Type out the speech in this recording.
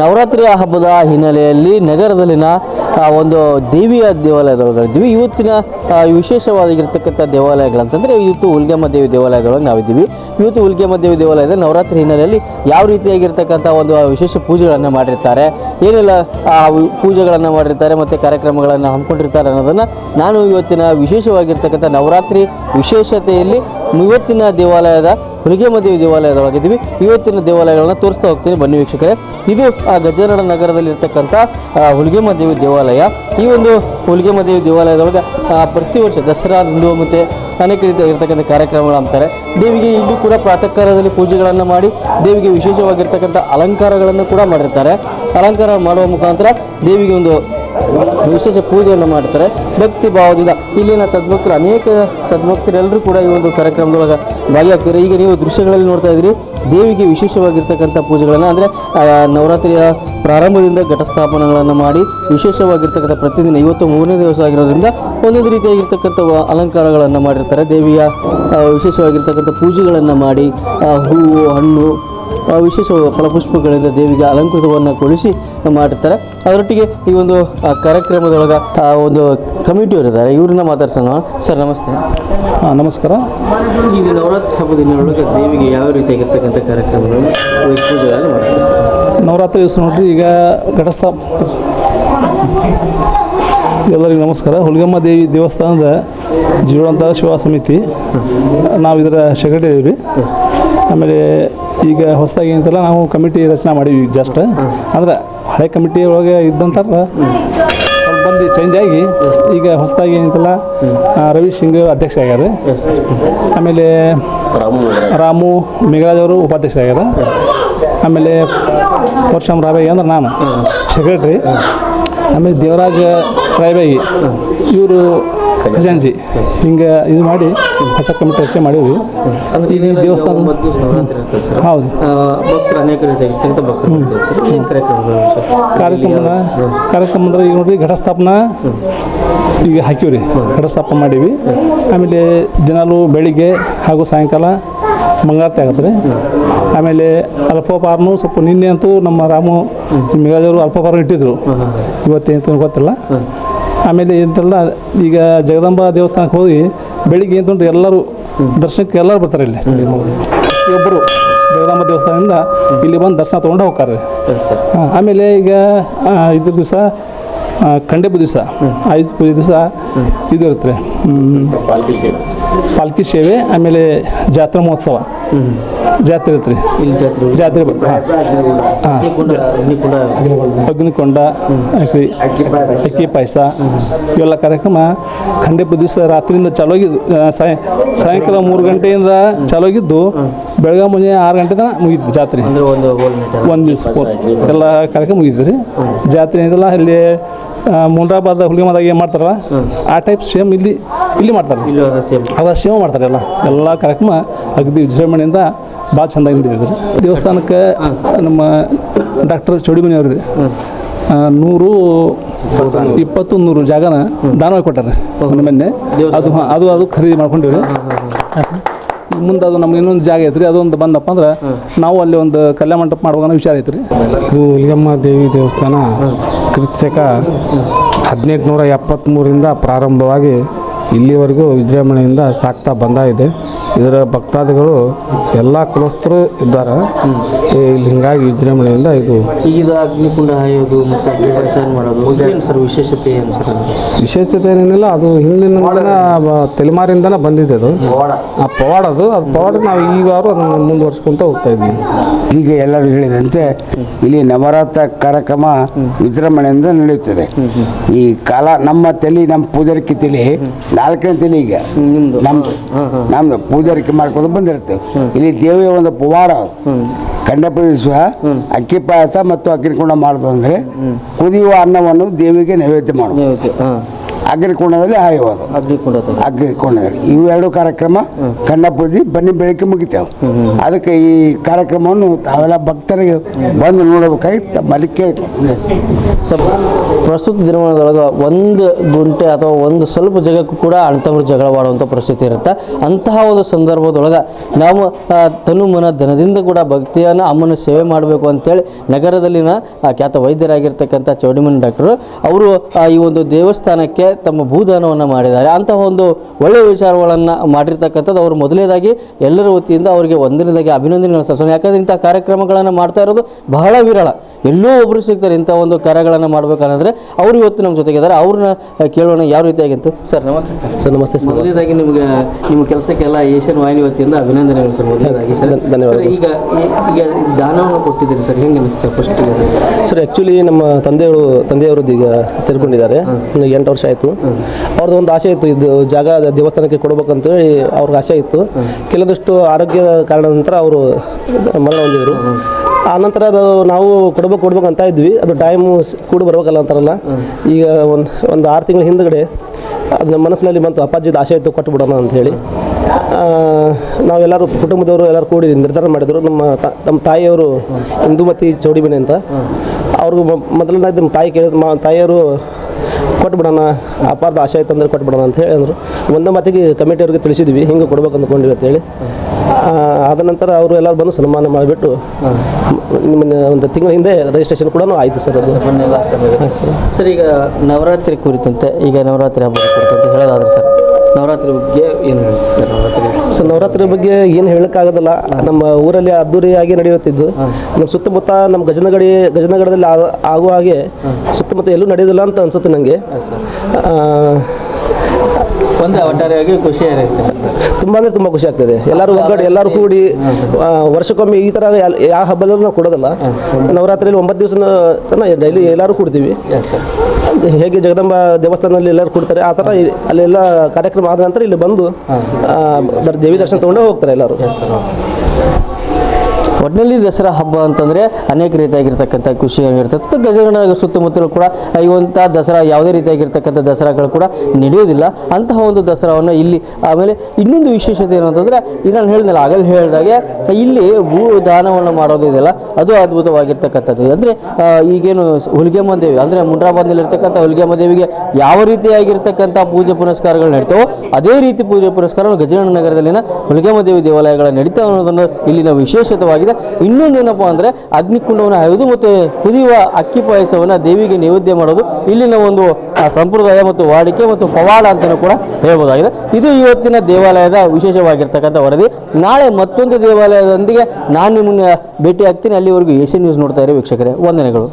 ನವರಾತ್ರಿ ಹಬ್ಬದ ಹಿನ್ನೆಲೆಯಲ್ಲಿ ನಗರದಲ್ಲಿನ ಒಂದು ದೇವಿಯ ದೇವಾಲಯದೊಳಗಿದ್ದೀವಿ ಇವತ್ತಿನ ವಿಶೇಷವಾಗಿರ್ತಕ್ಕಂಥ ದೇವಾಲಯಗಳಂತಂದರೆ ಇವತ್ತು ಹುಲ್ಗೆಮ್ಮ ದೇವಿ ದೇವಾಲಯದೊಳಗೆ ನಾವಿದ್ದೀವಿ. ಇವತ್ತು ಹುಲ್ಗೆಮ್ಮ ದೇವಿ ದೇವಾಲಯದ ನವರಾತ್ರಿ ಹಿನ್ನೆಲೆಯಲ್ಲಿ ಯಾವ ರೀತಿಯಾಗಿರ್ತಕ್ಕಂಥ ಒಂದು ವಿಶೇಷ ಪೂಜೆಗಳನ್ನು ಮಾಡಿರ್ತಾರೆ, ಏನೆಲ್ಲ ಪೂಜೆಗಳನ್ನು ಮಾಡಿರ್ತಾರೆ ಮತ್ತು ಕಾರ್ಯಕ್ರಮಗಳನ್ನು ಹಮ್ಮಿಕೊಂಡಿರ್ತಾರೆ ಅನ್ನೋದನ್ನು ನಾನು ಇವತ್ತಿನ ವಿಶೇಷವಾಗಿರ್ತಕ್ಕಂಥ ನವರಾತ್ರಿ ವಿಶೇಷತೆಯಲ್ಲಿ ಇವತ್ತಿನ ದೇವಾಲಯದ ಹುಲಿಗೆಮದೇವಿ ದೇವಾಲಯದೊಳಗಿದ್ದೀವಿ. ಇವತ್ತಿನ ದೇವಾಲಯಗಳನ್ನು ತೋರಿಸ್ತಾ ಹೋಗ್ತೀನಿ. ಬನ್ನಿ ವೀಕ್ಷಕರೇ. ಇದು ಆ ಗಜಾನನ ನಗರದಲ್ಲಿರ್ತಕ್ಕಂಥ ಇರ್ತಕ್ಕಂಥ ಹುಲಿಗೆಮ್ಮ ದೇವಿ ದೇವಾಲಯ. ಈ ಒಂದು ಹುಲಿಗೆಮದೇವಿ ದೇವಾಲಯದೊಳಗೆ ಪ್ರತಿ ವರ್ಷ ದಸರಾ, ಹಿಂದೂ ಮತ್ತು ಅನೇಕ ರೀತಿಯ ಇರ್ತಕ್ಕಂಥ ಕಾರ್ಯಕ್ರಮಗಳು ಅಂತಾರೆ. ದೇವಿಗೆ ಇಲ್ಲಿ ಕೂಡ ಪ್ರಾತಃ ಕಾಲದಲ್ಲಿ ಪೂಜೆಗಳನ್ನು ಮಾಡಿ, ದೇವಿಗೆ ವಿಶೇಷವಾಗಿರ್ತಕ್ಕಂಥ ಅಲಂಕಾರಗಳನ್ನು ಕೂಡ ಮಾಡಿರ್ತಾರೆ. ಅಲಂಕಾರ ಮಾಡುವ ಮುಖಾಂತರ ದೇವಿಗೆ ಒಂದು ವಿಶೇಷ ಪೂಜೆಯನ್ನು ಮಾಡ್ತಾರೆ. ಭಕ್ತಿ ಭಾವದಿಂದ ಇಲ್ಲಿನ ಸದ್ಭಕ್ತರು, ಅನೇಕ ಸದ್ಭಕ್ತರೆಲ್ಲರೂ ಕೂಡ ಈ ಒಂದು ಕಾರ್ಯಕ್ರಮದೊಳಗೆ ಭಾಗಿಯಾಗ್ತಾರೆ. ಈಗ ನೀವು ದೃಶ್ಯಗಳಲ್ಲಿ ನೋಡ್ತಾ ಇದ್ದೀರಿ, ದೇವಿಗೆ ವಿಶೇಷವಾಗಿರ್ತಕ್ಕಂಥ ಪೂಜೆಗಳನ್ನು, ಅಂದರೆ ನವರಾತ್ರಿಯ ಪ್ರಾರಂಭದಿಂದ ಘಟಸ್ಥಾಪನೆಗಳನ್ನು ಮಾಡಿ ವಿಶೇಷವಾಗಿರ್ತಕ್ಕಂಥ ಪ್ರತಿದಿನ ಇವತ್ತು ಮೂರನೇ ದಿವಸ ಆಗಿರೋದ್ರಿಂದ ಒಂದೊಂದು ರೀತಿಯಾಗಿರ್ತಕ್ಕಂಥ ಅಲಂಕಾರಗಳನ್ನು ಮಾಡಿರ್ತಾರೆ. ದೇವಿಯ ವಿಶೇಷವಾಗಿರ್ತಕ್ಕಂಥ ಪೂಜೆಗಳನ್ನು ಮಾಡಿ ಹೂವು, ಹಣ್ಣು ವಿಶೇಷ ಫಲಪುಷ್ಪಗಳಿಂದ ದೇವಿಗೆ ಅಲಂಕೃತವನ್ನು ಕೊಡಿಸಿ ಮಾಡಿರ್ತಾರೆ. ಅದರೊಟ್ಟಿಗೆ ಈ ಒಂದು ಆ, ಕಾರ್ಯಕ್ರಮದೊಳಗೆ ಆ, ಒಂದು ಕಮಿಟಿಯವರು ಇದ್ದಾರೆ. ಇವ್ರನ್ನ ಮಾತಾಡ್ಸೋಣ. ಸರ್ ನಮಸ್ತೆ. ಹಾಂ ನಮಸ್ಕಾರ. ಈಗ ನವರಾತ್ರಿ ಹಬ್ಬದ ದಿನದೊಳಗೆ ದೇವಿಗೆ ಯಾವ ರೀತಿಯಾಗಿರ್ತಕ್ಕಂಥ ಕಾರ್ಯಕ್ರಮಗಳನ್ನು ಪೂಜೆಗಳನ್ನು ಮಾಡ್ತಾರೆ ನವರಾತ್ರಿ ದಿವಸ ನೋಡ್ರಿ ಈಗ ಘಟಸ್ಥಾಪ ಎಲ್ಲರಿಗೂ ನಮಸ್ಕಾರ. ಹುಲಿಗಮ್ಮ ದೇವಿ ದೇವಸ್ಥಾನದ ಜೀವಂತ ಶಿವ ಸಮಿತಿ ನಾವು ಇದರ ಸೆಕ್ರೆಟರಿ ಆಮೇಲೆ ಈಗ ಹೊಸದಾಗಿ ಏನಂತಲ್ಲ ನಾವು ಕಮಿಟಿ ರಚನೆ ಮಾಡೀವಿ ಈಗ ಜಸ್ಟ್ ಅಂದ್ರೆ ಹಳೆ ಕಮಿಟಿ ಒಳಗೆ ಇದ್ದಂಥ ಸ್ವಲ್ಪ ಬಂದು ಚೇಂಜ್ ಆಗಿ ಈಗ ಹೊಸದಾಗಿ ಏನಂತಲ್ಲ ರವಿ ಸಿಂಗ್ ಅಧ್ಯಕ್ಷ ಆಗ್ಯಾರ. ಆಮೇಲೆ ರಾಮು. ಮೇಘರಾಜ್ ಅವರು ಉಪಾಧ್ಯಕ್ಷ ಆಗ್ಯಾರ. ಆಮೇಲೆ ಪರಶುರಾಮ್ ರಾಬಾಯಿ ಅಂದ್ರೆ ನಾನು ಸೆಕ್ರೆಟ್ರಿ ಆಮೇಲೆ ದೇವರಾಜ ರಾಯಬಾಯಿ ಇವರು ಖಜಾಂಜಿ ಹಿಂಗೆ ಇದು ಮಾಡಿ ಹೊಸ ಕಮಿಟಿ ರಚನೆ ಮಾಡಿದ್ವಿ. ದೇವಸ್ಥಾನ. ಹೌದು. ಕಾರ್ಯಕ್ರಮ? ಕಾರ್ಯಕ್ರಮದ ಕಾರ್ಯಕ್ರಮ ಅಂದ್ರೆ ಈಗ ನೋಡ್ರಿ ಘಟಸ್ಥಾಪನ ಈಗ ಹಾಕಿವ್ರಿ. ಘಟಸ್ಥಾಪನ ಮಾಡೀವಿ. ಆಮೇಲೆ ದಿನಾಲು ಬೆಳಿಗ್ಗೆ ಹಾಗೂ ಸಾಯಂಕಾಲ ಮಂಗಳಾರತಿ ಆಗತ್ತೆ ರೀ. ಆಮೇಲೆ ಅಲ್ಪೋಪಾರನು ಸ್ವಲ್ಪ ನಿನ್ನೆ ಅಂತೂ ನಮ್ಮ ರಾಮು ಮಿಗಾಜವರು ಅಲ್ಪೋಪಾರ ಇಟ್ಟಿದ್ರು. ಇವತ್ತೇನು ಗೊತ್ತಿಲ್ಲ. ಆಮೇಲೆ ಎಂತೆಲ್ಲ, ಈಗ ಜಗದಂಬ ದೇವಸ್ಥಾನಕ್ಕೆ ಹೋಗಿ ಬೆಳಿಗ್ಗೆ ಏನು ಎಲ್ಲರೂ ದರ್ಶನಕ್ಕೆ ಎಲ್ಲರೂ ಬರ್ತಾರೆ ಇಲ್ಲಿ. ಒಬ್ಬರು ಜಗದಾಂಬ ದೇವಸ್ಥಾನದಿಂದ ಇಲ್ಲಿ ಬಂದು ದರ್ಶನ ತೊಗೊಂಡು ಹೋಗ್ತಾರೆ. ಆಮೇಲೆ ಈಗ ಇದ್ರ ದಿವಸ ಖಂಡೆಪು ದಿವಸ, ಐದು ಪೂಜೆ ದಿವಸ ಇದು ಇರುತ್ತೆ. ಪಾಲ್ಕಿ ಸೇವೆ, ಆಮೇಲೆ ಜಾತ್ರಾ ಮಹೋತ್ಸವ. ಜಾತ್ರೆ ಇರುತ್ತೆ ರೀ ಜಾತ್ರೆ ಅಗ್ನಿಕುಂಡ ಅಕ್ಕಿ ಪಾಯಸ ಇವೆಲ್ಲ ಕಾರ್ಯಕ್ರಮ ಖಂಡೆಪ ದಿವಸ ರಾತ್ರಿಯಿಂದ ಚಲೋಗಿದ್ದು ಸಾಯಂಕಾಲ ಮೂರು ಗಂಟೆಯಿಂದ ಚಲೋಗಿದ್ದು ಬೆಳಗ್ಗೆ ಮುಂಜಾನೆ ಆರು ಗಂಟೆ ತನಕ ಮುಗಿತು ಜಾತ್ರೆ. ಒಂದು ದಿವಸ ಎಲ್ಲ ಕಾರ್ಯಕ್ರಮ ಮುಗಿದ್ರಿ ಜಾತ್ರೆ ಇದೆಲ್ಲ ಅಲ್ಲಿ ಮುಂಡ್ರಾಬಾದ ಹುಲಿಮಾದಾಗ ಹುಲಿಮದಾಗ ಏನು ಮಾಡ್ತಾರಲ್ಲ ಆ ಟೈಪ್ ಸೇಮ್ ಇಲ್ಲಿ ಇಲ್ಲಿ ಮಾಡ್ತಾರೆ. ಅದ ಸೇಮ್ ಮಾಡ್ತಾರೆ ಎಲ್ಲ. ಎಲ್ಲ ಕಾರ್ಯಕ್ರಮ ಅಗದಿ ವಿಜೃಂಭಣೆಯಿಂದ ಭಾಳ ಚೆಂದಾಗಿ ನಡೀತಿದ್ರಿ ದೇವಸ್ಥಾನಕ್ಕೆ ನಮ್ಮ ಡಾಕ್ಟರ್ ಚೌಡಿಮನಿ ಅವ್ರಿ ನೂರು ಇಪ್ಪತ್ತು ನೂರು ಜಾಗನ ದಾನವಾಗಿ ಕೊಟ್ಟಾರೆ ಮೊನ್ನೆ ಅದು ಹಾಂ ಅದು ಅದು ಖರೀದಿ ಮಾಡ್ಕೊಂಡಿವ್ರಿ. ಮುಂದೆ ಅದು ನಮ್ಗೆ ಇನ್ನೊಂದು ಜಾಗ ಐತ್ರಿ ಅದೊಂದು ಬಂದಪ್ಪ ಅಂದ್ರೆ ನಾವು ಅಲ್ಲಿ ಒಂದು ಕಲ್ಯಾಣ ಮಂಟಪ ಮಾಡುವಾಗ ವಿಚಾರ ಐತ್ರಿ. ಇದು ಹುಲಿಗಮ್ಮ ದೇವಿ ದೇವಸ್ಥಾನ ಕ್ರಿಸ್ತಕ ಹದಿನೆಂಟುನೂರ ಎಪ್ಪತ್ತ್ಮೂರಿಂದ ಪ್ರಾರಂಭವಾಗಿ ಇಲ್ಲಿವರೆಗೂ ವಿಜೃಂಭಣೆಯಿಂದ ಸಾಕ್ತಾ ಬಂದ ಇದೆ. ಇದರ ಭಕ್ತಾದಿಗಳು ಎಲ್ಲ ಕುಲಸ್ಥರು ಇದ್ದಾರೆ. ಇಲ್ಲಿ ಹಿಂಗಾಗಿ ವಿಜೃಂಭಣೆಯಿಂದ ಇದು ಈಗ ಅಗ್ನಿಕುಂಡ ಹಾಯೋದು ಮತ್ತು ಅಗ್ನಿ ಮಾಡೋದು ಏನು ಸರ್ ವಿಶೇಷತೆ ಏನು ಸರ್? ವಿಶೇಷತೆ ಏನಿಲ್ಲ ಅದು ಹಿಂದಿನ ತಲೆಮಾರಿಂದನೇ ಬಂದಿದೆ ಅದು. ಆ ಪವಾಡ ಅದು ಅದು ಪವಾಡ ನಾವು ಈಗಾರು ಅದನ್ನು ಮುಂದುವರ್ಸ್ಕೊಂತ ಹೋಗ್ತಾ ಇದ್ದೀವಿ. ಈಗ ಎಲ್ಲರೂ ಹೇಳಿದಂತೆ ಇಲ್ಲಿ ನವರಾತ್ರ ಕಾರ್ಯಕ್ರಮ ವಿಜೃಂಭಣೆಯಿಂದ ನಡೆಯುತ್ತದೆ ಈ ಕಾಲ ನಮ್ಮ ತಲೆ ನಮ್ಮ ಪೂಜಾರಿಕೆ ತಲೆ ನಾಲ್ಕನೇ ತಲೆ ಈಗ. ನಿಮ್ದು. ನಮ್ದು. ನಮ್ದು. ಪೂಜಾರಿಕೆ ಮಾಡ್ಕೊಂಡು ಬಂದಿರ್ತೇವೆ. ಇಲ್ಲಿ ದೇವಿಯ ಒಂದು ಪವಾಡ ಕಂಡಪ ದಿವಸ ಅಕ್ಕಿ ಪಾಯಸ ಮತ್ತು ಅಗ್ನಿಕುಂಡ ಮಾಡೋದು ಅಂದರೆ ಕುದಿಯುವ ಅನ್ನವನ್ನು ದೇವಿಗೆ ನೈವೇದ್ಯ ಮಾಡೋದು. ಅಗ್ನಿಕುಂಡದಲ್ಲಿ ಹಾಯುವುದು ಅಗ್ನಿಕುಂಡ ಅದು. ಇವೆರಡು ಕಾರ್ಯಕ್ರಮ ಕಣ್ಣ ಪೂಜೆ ಬನ್ನಿ ಬೆಳಕಿ ಮುಗಿತೇವೆ. ಅದಕ್ಕೆ ಈ ಕಾರ್ಯಕ್ರಮವನ್ನು ತಾವೆಲ್ಲ ಭಕ್ತರಿಗೆ ಬಂದು ನೋಡಬೇಕಾಗಿ ತಮ್ಮಲ್ಲಿ ಕೇಳ್ಕೊಂಡು ಪ್ರಸ್ತುತ ದಿನಮಾನದೊಳಗೆ ಒಂದು ಗುಂಟೆ ಅಥವಾ ಒಂದು ಸ್ವಲ್ಪ ಜಾಗಕ್ಕೂ ಕೂಡ ಅಣ್ತಮ್ಮರು ಜಗಳವಾಡುವಂಥ ಪರಿಸ್ಥಿತಿ ಇರುತ್ತೆ. ಅಂತಹ ಒಂದು ಸಂದರ್ಭದೊಳಗೆ ನಾವು ತನುಮನ ತನು ಮನ ಧನದಿಂದ ಕೂಡ ಭಕ್ತಿಯನ್ನು, ಅಮ್ಮನ ಸೇವೆ ಮಾಡಬೇಕು ಅಂತೇಳಿ ನಗರದಲ್ಲಿನ ಖ್ಯಾತ ವೈದ್ಯರಾಗಿರ್ತಕ್ಕಂಥ ಚೌಡಿಮನ್ ಡಾಕ್ಟರು ಅವರು ಈ ಒಂದು ದೇವಸ್ಥಾನಕ್ಕೆ ತಮ್ಮ ಭೂದಾನವನ್ನು ಮಾಡಿದ್ದಾರೆ. ಅಂತಹ ಒಂದು ಒಳ್ಳೆಯ ವಿಚಾರಗಳನ್ನು ಮಾಡಿರ್ತಕ್ಕಂಥದ್ದು ಅವರು ಮೊದಲನೇದಾಗಿ ಎಲ್ಲರ ವತಿಯಿಂದ ಅವರಿಗೆ ಒಂದನೇದಾಗಿ ಅಭಿನಂದನೆಗಳನ್ನು ಸಲ್ಲಿಸೋಣ. ಯಾಕಂದರೆ ಇಂಥ ಕಾರ್ಯಕ್ರಮಗಳನ್ನು ಮಾಡ್ತಾ ಇರೋದು ಬಹಳ ವಿರಳ. ಎಲ್ಲೋ ಒಬ್ಬರು ಸಿಗ್ತಾರೆ ಇಂಥ ಒಂದು ಕಾರ್ಯಗಳನ್ನು ಮಾಡಬೇಕಂದ್ರೆ ಅವರು ಇವತ್ತು ನಮ್ಮ ಜೊತೆಗಿದ್ದಾರೆ ಅವ್ರನ್ನ ಕೇಳೋಣ ಯಾವ ರೀತಿಯಾಗಿ ಅಂತ ಸರ್ ನಮಸ್ತೆ ಸರ್. ಸರ್ ನಮಸ್ತೆ ಸರ್. ಮೊದಲನೇದಾಗಿ ನಿಮಗೆ ನಿಮ್ಮ ಕೆಲಸಕ್ಕೆಲ್ಲ ಏಷ್ಯನ್ ವಾಹಿನಿ ವತಿಯಿಂದ ಅಭಿನಂದನೆಗಳು ಸರ್ ಮೊದಲನೇದಾಗಿ ಸರ್. ಧನ್ಯವಾದ ಈಗ ಈಗ ದಾನವನ್ನು ಕೊಟ್ಟಿದ್ದೀರಿ ಸರ್ ಹೆಂಗೆ ಅನಿಸ್ತು ಫಸ್ಟ್ ಸರ್ ಆ್ಯಕ್ಚುಲಿ ನಮ್ಮ ತಂದೆಯವರು ತಂದೆಯವರು ಈಗ ತಿರ್ಕೊಂಡಿದ್ದಾರೆ. ಎಂಟು ವರ್ಷ ಆಯಿತು. ಅವ್ರದ್ದು ಒಂದು ಆಸೆ ಇತ್ತು ಇದು ಜಾಗ ದೇವಸ್ಥಾನಕ್ಕೆ ಕೊಡಬೇಕಂತೇಳಿ ಅವ್ರಿಗೆ ಆಸೆ ಇತ್ತು. ಕೆಲವಷ್ಟು ಆರೋಗ್ಯದ ಕಾರಣದ ನಂತರ ಅವರು ಮರಣ ಹೊಂದಿದ್ರು. ಆ ನಂತರ ಅದು ನಾವು ಕೊಡ್ಬೇಕು ಕೊಡ್ಬೇಕು ಅಂತ ಇದ್ವಿ. ಅದು ಟೈಮು ಕೂಡಿ ಬರ್ಬೇಕಲ್ಲ ಅಂತಾರಲ್ಲ. ಈಗ ಒಂದು ಒಂದು ಆರು ತಿಂಗಳ ಹಿಂದ್ಗಡೆ ಅದು ನಮ್ಮ ಮನಸ್ಸಿನಲ್ಲಿ ಬಂತು, ಅಪ್ಪಾಜಿದ ಆಸೆ ಇತ್ತು ಕೊಟ್ಟು ಬಿಡೋಣ ಅಂತ ನಾವೆಲ್ಲರೂ ಕುಟುಂಬದವರು ಎಲ್ಲರೂ ಕೂಡಿ ನಿರ್ಧಾರ ಮಾಡಿದರು. ನಮ್ಮ ನಮ್ಮ ತಾಯಿಯವರು ಇಂದುಮತಿ ಚೌಡಿಮನೆ ಅಂತ. ಅವ್ರಿಗೂ ಮೊದಲನೇ ನಮ್ಮ ತಾಯಿ ಕೇಳಿದ ಮಾ, ತಾಯಿಯವರು ಕೊಟ್ಬಿಡೋಣ ಅಪಾರ್ದ ಆಶೆ ಆಯ್ತು ಅಂದ್ರೆ ಕೊಟ್ಬಿಡೋಣ ಅಂತ ಹೇಳಿ ಅಂದರು. ಒಂದೇ ಮಾತಿಗೆ ಕಮಿಟಿಯವ್ರಿಗೆ ತಿಳಿಸಿದ್ವಿ ಹಿಂಗೆ ಕೊಡ್ಬೇಕು ಅಂದ್ಕೊಂಡಿವಿ ಅಂತ ಹೇಳಿ. ಆ, ಆದ ನಂತರ ಅವರು ಎಲ್ಲರೂ ಬಂದು ಸನ್ಮಾನ ಮಾಡಿಬಿಟ್ಟು ನಿಮ್ಮನ್ನ ಒಂದು ತಿಂಗಳ ಹಿಂದೆ ರಿಜಿಸ್ಟ್ರೇಷನ್ ಕೂಡ ಆಯಿತು ಸರ್ ಅದು. ಸರ್. ಈಗ ನವರಾತ್ರಿ ಕುರಿತಂತೆ ಈಗ ನವರಾತ್ರಿ ಹಬ್ಬ ಕುರಿತಂತೆ ಹೇಳೋದಾದ್ರೆ ಸರ್ ನವರಾತ್ರಿ ಬಗ್ಗೆ ಏನು ಹೇಳ್ತಾರೆ? ಸೊ ನವರಾತ್ರಿ ಬಗ್ಗೆ ಏನು ಹೇಳೋಕ್ಕಾಗೋದಿಲ್ಲ. ನಮ್ಮ ಊರಲ್ಲಿ ಅದ್ದೂರಿಯಾಗಿ ನಡೆಯುತ್ತಿದ್ದು. ನಮ್ಮ ಸುತ್ತಮುತ್ತ ನಮ್ಮ ಗಜನಗಡಿ ಗಜನಗಡದಲ್ಲಿ ಆಗುವ ಹಾಗೆ ಸುತ್ತಮುತ್ತ ಎಲ್ಲೂ ನಡೆಯೋದಿಲ್ಲ ಅಂತ ಅನ್ಸುತ್ತೆ ನನಗೆ ಒಂದು ಒಟ್ಟಾರೆಯಾಗಿ ಖುಷಿ ತುಂಬ ಅಂದರೆ ತುಂಬ ಖುಷಿ ಆಗ್ತದೆ. ಎಲ್ಲರೂ ಒಗ್ಗಡೆ ಎಲ್ಲರೂ ಕೂಡಿ ವರ್ಷಕ್ಕೊಮ್ಮೆ ಈ ಥರ ಯಾವ ಹಬ್ಬದಲ್ಲೂ ನಾವು ಕೊಡೋದಲ್ಲ. ನವರಾತ್ರಿಯಲ್ಲಿ ಒಂಬತ್ತು ದಿವಸ ಡೈಲಿ ಎಲ್ಲರೂ ಕೂಡ್ತೀವಿ. ಹೇಗೆ ಜಗದಂಬ ದೇವಸ್ಥಾನದಲ್ಲಿ ಎಲ್ಲರೂ ಕೊಡ್ತಾರೆ ಆ ಥರ ಅಲ್ಲೆಲ್ಲ ಕಾರ್ಯಕ್ರಮ ಆದ ನಂತರ ಇಲ್ಲಿ ಬಂದು ದೇವಿ ದರ್ಶನ ತಗೊಂಡೇ ಹೋಗ್ತಾರೆ ಎಲ್ಲರೂ. ಒಟ್ಟಿನಲ್ಲಿ ದಸರಾ ಹಬ್ಬ ಅಂತಂದರೆ ಅನೇಕ ರೀತಿಯಾಗಿರ್ತಕ್ಕಂಥ ಖುಷಿಯಾಗಿರ್ತದೆ ಗಜಗಣ ಸುತ್ತಮುತ್ತಲೂ ಕೂಡ ಇವಂಥ ದಸರಾ ಯಾವುದೇ ರೀತಿಯಾಗಿರ್ತಕ್ಕಂಥ ದಸರಾಗಳು ಕೂಡ ನಡೆಯೋದಿಲ್ಲ ಅಂತಹ ಒಂದು ದಸರಾವನ್ನು ಇಲ್ಲಿ ಆಮೇಲೆ ಇನ್ನೊಂದು ವಿಶೇಷತೆ ಏನು ಅಂತಂದರೆ ನಾನು ಹೇಳಿದ್ನಲ್ಲ, ಆಗಲೇ ಹೇಳಿದಾಗೆ ಇಲ್ಲಿ ಭೂ ದಾನವನ್ನು ಮಾಡೋದಿದೆಯಲ್ಲ ಅದು ಅದ್ಭುತವಾಗಿರ್ತಕ್ಕಂಥದ್ದು. ಅಂದರೆ ಈಗೇನು ಹುಲಿಗೆಮ್ಮ ದೇವಿ, ಅಂದರೆ ಮುಂಡ್ರಾಬಾದ್ನಲ್ಲಿರ್ತಕ್ಕಂಥ ಹುಲಿಗೆಮ್ಮ ದೇವಿಗೆ ಯಾವ ರೀತಿಯಾಗಿರ್ತಕ್ಕಂಥ ಪೂಜೆ ಪುನಸ್ಕಾರಗಳು ನಡೀತಾವೋ, ಅದೇ ರೀತಿ ಪೂಜೆ ಪುನಸ್ಕಾರ ಗಜಗಣ ನಗರದಲ್ಲಿನ ಹುಲಿಗೆಮ್ಮ ದೇವಿ ದೇವಾಲಯಗಳ ನಡೀತಾ ಅನ್ನೋದನ್ನು ಇಲ್ಲಿನ ವಿಶೇಷತೆವಾಗಿದೆ. ಇನ್ನೊಂದೇನಪ್ಪ ಅಂದರೆ ಅಗ್ನಿಕುಂಡವನ್ನು ಹರಿದು ಮತ್ತು ಕುದಿಯುವ ಅಕ್ಕಿ ಪಾಯಸವನ್ನು ದೇವಿಗೆ ನೈವೇದ್ಯ ಮಾಡೋದು. ಇಲ್ಲಿನ ಒಂದು ಸಂಪ್ರದಾಯ ಮತ್ತು ವಾಡಿಕೆ ಮತ್ತು ಪವಾಡ ಅಂತಲೂ ಕೂಡ ಹೇಳ್ಬೋದಾಗಿದೆ. ಇದು ಇವತ್ತಿನ ದೇವಾಲಯದ ವಿಶೇಷವಾಗಿರ್ತಕ್ಕಂಥ ವರದಿ. ನಾಳೆ ಮತ್ತೊಂದು ದೇವಾಲಯದೊಂದಿಗೆ ನಾನು ನಿಮ್ಮನ್ನ ಭೇಟಿ ಆಗ್ತೀನಿ. ಅಲ್ಲಿವರೆಗೂ ಏಷ್ಯನ್ ನ್ಯೂಸ್ ನೋಡ್ತಾ ಇರೋ ವೀಕ್ಷಕರೇ. ವಂದನೆಗಳು.